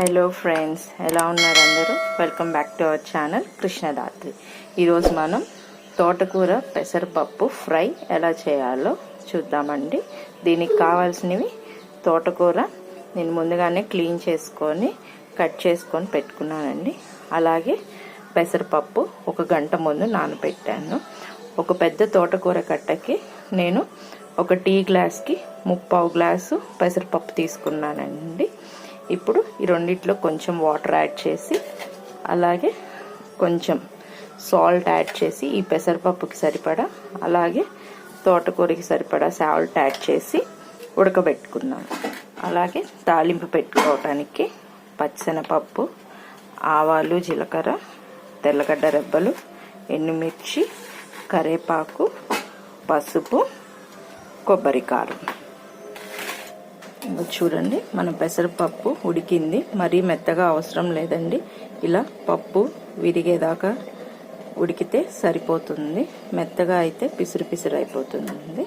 Hello friends ఎలా ఉన్నారు అందరూ? Welcome back to our channel Krishnadatri ఈరోజు మనం తోటకూర పెసరపప్పు ఫ్రై ఎలా చేయాలో చూద్దామండి. దీనికి కావాల్సినవి తోటకూర నేను ముందుగానే క్లీన్ చేసుకొని కట్ చేసుకొని పెట్టుకున్నానండి. అలాగే పెసరపప్పు ఒక గంట ముందు నానబెట్టాను. ఒక పెద్ద తోటకూర కట్టకి నేను ఒక టీ గ్లాస్కి ముప్పావు గ్లాసు పెసరపప్పు తీసుకున్నానండి. ఇప్పుడు ఈ రెండిట్లో కొంచెం వాటర్ యాడ్ చేసి అలాగే కొంచెం సాల్ట్ యాడ్ చేసి ఈ పెసరపప్పుకి సరిపడా అలాగే తోటకూరకి సరిపడా సాల్ట్ యాడ్ చేసి ఉడకబెట్టుకున్నాం అలాగే తాలింపు పెట్టుకోవటానికి పచ్చనపప్పు ఆవాలు జీలకర్ర తెల్లగడ్డ రెబ్బలు ఎండుమిర్చి కరేపాకు పసుపు కొబ్బరికారం. చూడండి మన పెసరపప్పు ఉడికింది. మరీ మెత్తగా అవసరం లేదండి. ఇలా పప్పు విరిగేదాకా ఉడికితే సరిపోతుంది. మెత్తగా అయితే పిసురు పిసురు అయిపోతుంది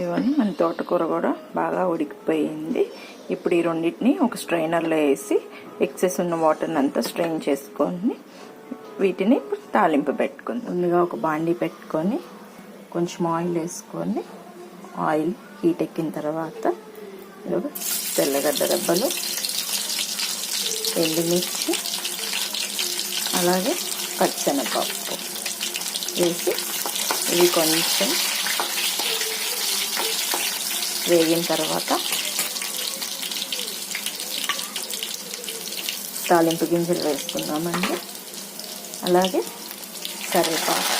ఇవన్నీ మన తోటకూర కూడా బాగా ఉడికిపోయింది. ఇప్పుడు ఈ రెండింటిని ఒక స్ట్రైనర్లో వేసి ఎక్సెస్ ఉన్న వాటర్ని అంతా స్ట్రెయిన్ చేసుకొని వీటిని తాలింపు పెట్టుకుంది. ముందుగా ఒక బాండీ పెట్టుకొని కొంచెం ఆయిల్ వేసుకొని ఆయిల్ హీట్ ఎక్కిన తర్వాత తెల్లగడ్డ రెబ్బలు ఎండుమిర్చి అలాగే పచ్చనపప్పు వేసి ఇవి కొంచెం వేగిన తర్వాత తాలింపు గింజలు వేసుకుందామండి. అలాగే కరివేపాకు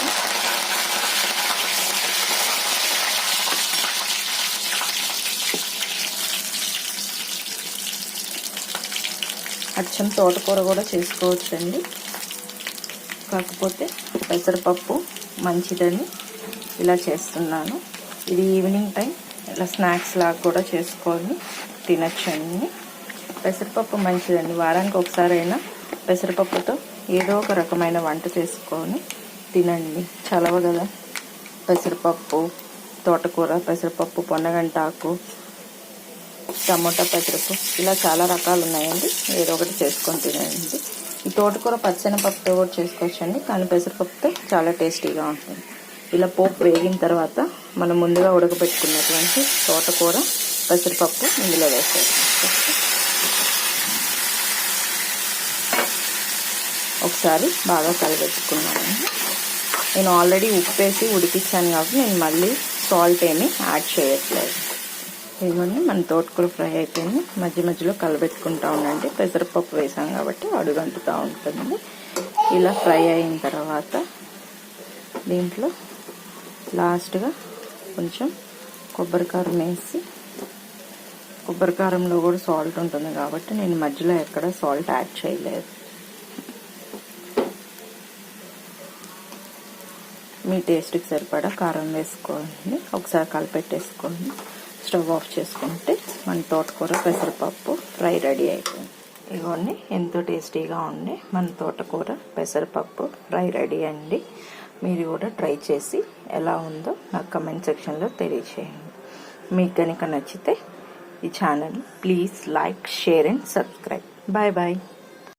అచ్చం తోటకూర కూడా చేసుకోవచ్చండి కాకపోతే పెసరపప్పు మంచిదని ఇలా చేస్తున్నాను. ఇది ఈవినింగ్ టైం ఇలా స్నాక్స్ లాగా కూడా చేసుకొని తినచ్చండి పెసరపప్పు మంచిదండి. వారానికి ఒకసారి అయినా పెసరపప్పుతో ఏదో ఒక రకమైన వంట చేసుకొని తినండి. చలవ కదా. పెసరపప్పు తోటకూర పెసరపప్పు పొన్నగంటాకు టమోటా పెసరపు ఇలా చాలా రకాలు ఉన్నాయండి ఏదో ఒకటి చేసుకొని తినండి. ఈ తోటకూర పచ్చనపప్పుతో కూడా చేసుకోవచ్చండి. కానీ పెసరపప్పుతో చాలా టేస్టీగా ఉంటుంది. ఇలా పోపు వేగిన తర్వాత మనం ముందుగా ఉడకబెట్టుకున్నటువంటి తోటకూర పెసరపప్పు ఇందులో వేసేస్తాం ఒకసారి బాగా కలిపెట్టుకున్నాను నేను ఆల్రెడీ ఉప్పు వేసి ఉడికించాను కాబట్టి నేను మళ్ళీ సాల్ట్ ఏమి యాడ్ చేయట్లేదు. ఇవన్నీ మన తోటకూర ఫ్రై అయిపోయింది. మధ్య మధ్యలో కలబెట్టుకుంటా ఉండండి. పెసరపప్పు వేసాం కాబట్టి అడుగంటుతూ ఉంటుంది. ఇలా ఫ్రై అయిన తర్వాత దీంట్లో లాస్ట్గా కొంచెం కొబ్బరికారం వేసి కొబ్బరికారంలో కూడా సాల్ట్ ఉంటుంది కాబట్టి నేను మధ్యలో ఎక్కడ సాల్ట్ యాడ్ చేయలేదు. మీ టేస్ట్కి సరిపడా కారం వేసుకోండి. ఒకసారి కలిపెట్టేసుకోండి. స్టవ్ ఆఫ్ చేసుకుంటే మన తోటకూర పెసరపప్పు ఫ్రై రెడీ అయిపోయింది. ఇవన్నీ ఎంతో టేస్టీగా ఉండి మన తోటకూర పెసరపప్పు ఫ్రై రెడీ అండి. మీరు కూడా ట్రై చేసి ఎలా ఉందో నాకు కమెంట్ సెక్షన్లో తెలియచేయండి. మీకు కనుక నచ్చితే ఈ channel please like share and subscribe bye bye